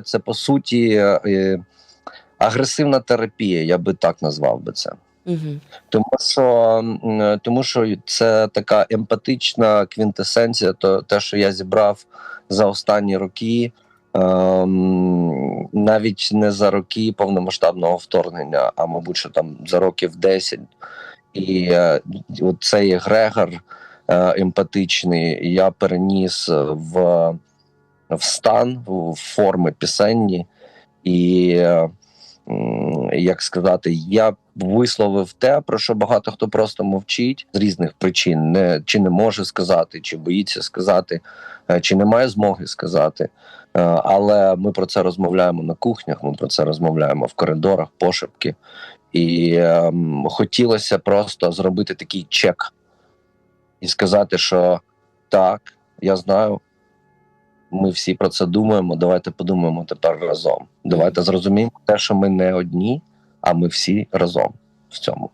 це по суті е, агресивна терапія, я би так назвав би це. Угу. Тому що, тому що це така емпатична квінтесенція, то те, що я зібрав за останні роки, ем, навіть не за роки повномасштабного вторгнення, а мабуть, що там за років 10. І е, цей егрегор е, емпатичний я переніс в, в стан, в форми пісенні, і е, як сказати, я висловив те, про що багато хто просто мовчить з різних причин, не чи не може сказати, чи боїться сказати, е, чи не має змоги сказати. Е, Але ми про це розмовляємо на кухнях, ми про це розмовляємо в коридорах, пошепки. І ем, хотілося просто зробити такий чек і сказати, що так, я знаю, ми всі про це думаємо. Давайте подумаємо тепер разом. Давайте зрозуміємо те, що ми не одні, а ми всі разом в цьому.